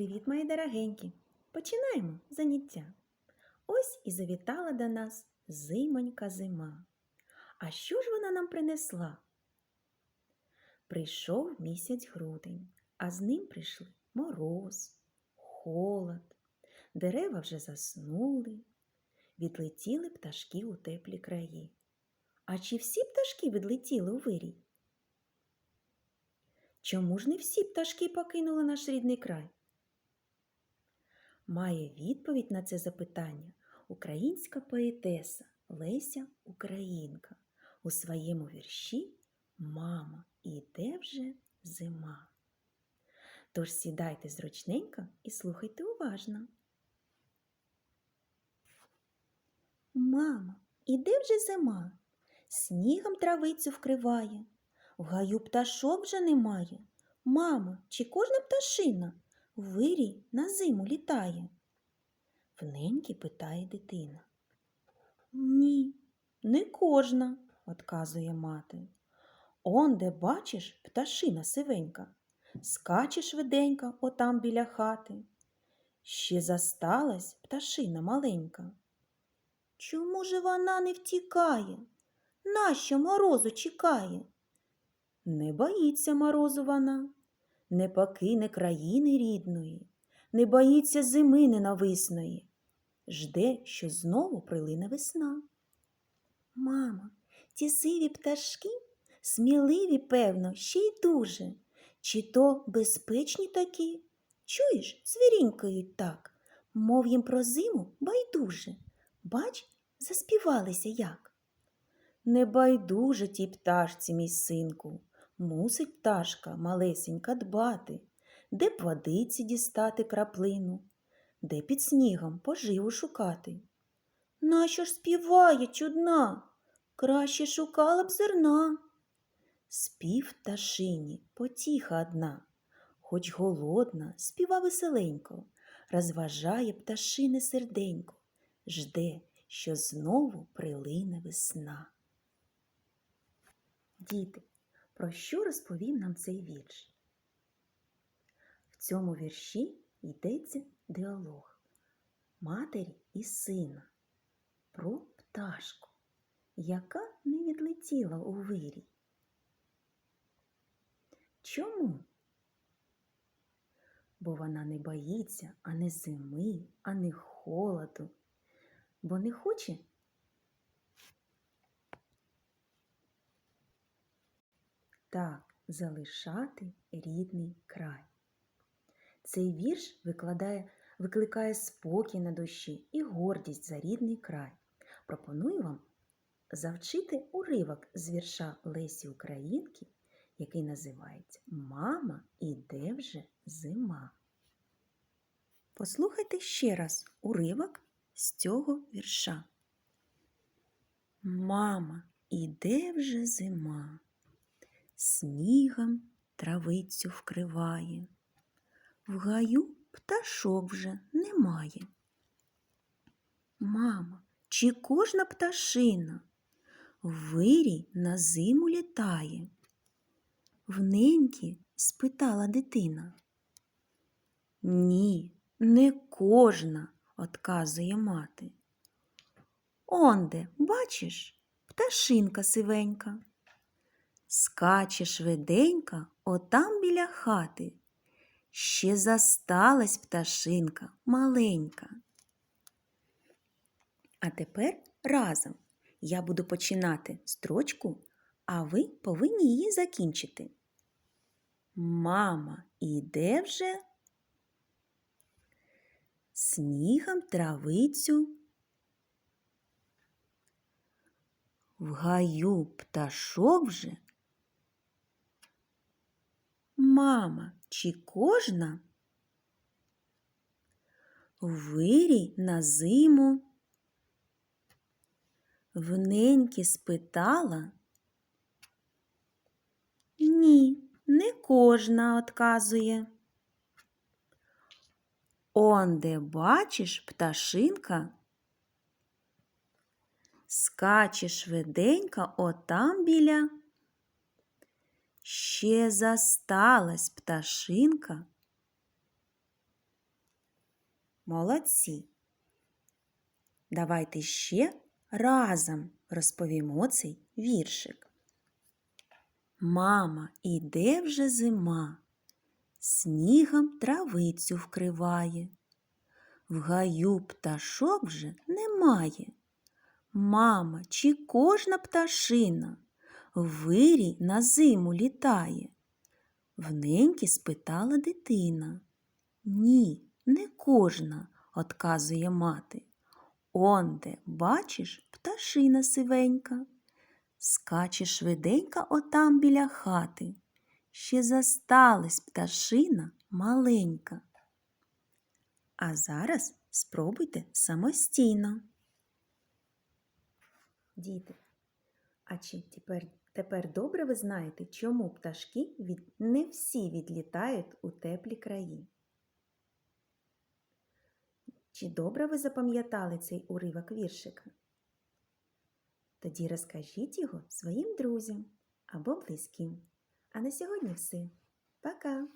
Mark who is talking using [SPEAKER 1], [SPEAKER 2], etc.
[SPEAKER 1] Привіт, мої дорогенькі! Починаємо заняття. Ось і завітала до нас зимонька зима. А що ж вона нам принесла? Прийшов місяць грудень, а з ним прийшли мороз, холод, дерева вже заснули, відлетіли пташки у теплі краї. А чи всі пташки відлетіли у вирій? Чому ж не всі пташки покинули наш рідний край? Має відповідь на це запитання українська поетеса Леся Українка у своєму вірші Мама, іде вже зима. Тож сідайте зручненько і слухайте уважно. Мама, іде вже зима, снігом травицю вкриває, в гаю пташок вже немає. Мамо, чи кожна пташина вирій на зиму літає? Вненьки питає дитина. Ні, не кожна, отказує мати. Он, де бачиш, пташина сивенька, скаче швиденько отам біля хати. Ще засталась пташина маленька. Чому ж вона не втікає? Нащо морозу чекає? Не боїться морозу вона, не покине країни рідної, не боїться зими ненависної, жде, що знову прилине весна. Мама, ті сиві пташки сміливі, певно, ще й дуже. Чи то безпечні такі? Чуєш, звірінькають так, мов їм про зиму байдуже. Бач, заспівалися як. Не байдуже тій пташці, мій синку, мусить пташка малесенька дбати, де б водиці дістати краплину, де під снігом поживу шукати. Нащо ж співає чудна? Краще шукала б зерна. Спів пташині, потіха одна, хоч голодна, співа веселенько, розважає пташине серденько, жде, що знову прилине весна. Діти, про що розповів нам цей вірш? В цьому вірші йдеться діалог матері і сина про пташку, яка не відлетіла у вирій. Чому? Бо вона не боїться ані зими, ані холоду, бо не хоче так залишати рідний край. Цей вірш викладає, викликає спокій на душі і гордість за рідний край. Пропоную вам завчити уривок з вірша Лесі Українки, який називається Мама, іде вже зима. Послухайте ще раз уривок з цього вірша. Мама, іде вже зима, снігом травицю вкриває, в гаю пташок вже немає. Мама, чи кожна пташина в вирій на зиму літає? Вненьки спитала дитина. Ні, не кожна, отказує мати. Онде, бачиш, пташинка сивенька. Скаче швиденька отам біля хати. Ще засталась пташинка маленька. А тепер разом я буду починати строчку, а ви повинні її закінчити. Мама іде вже снігом травицю. В гаю пташок вже. Мама, чи кожна? Вирій на зиму. Вненьки спитала. Ні, не кожна отказує. Онде бачиш пташинка, скаче швиденько отам біля. Ще засталась пташинка Молодці. Давайте ще разом розповімо цей віршик. Мама, іде вже зима, снігом травицю вкриває. В гаю пташок вже немає. Мама, чи кожна пташина вирій на зиму літає? В неньки спитала дитина. Ні, не кожна, отказує мати. Онде, бачиш, пташина сивенька. Скаче швиденька отам біля хати. Ще засталась пташина маленька. А зараз спробуйте самостійно. Діти, а чи тепер, тепер добре ви знаєте, чому пташки від, не всі відлітають у теплі краї? Чи добре ви запам'ятали цей уривок віршика? Тоді розкажіть його своїм друзям або близьким. А на сьогодні все. Пока!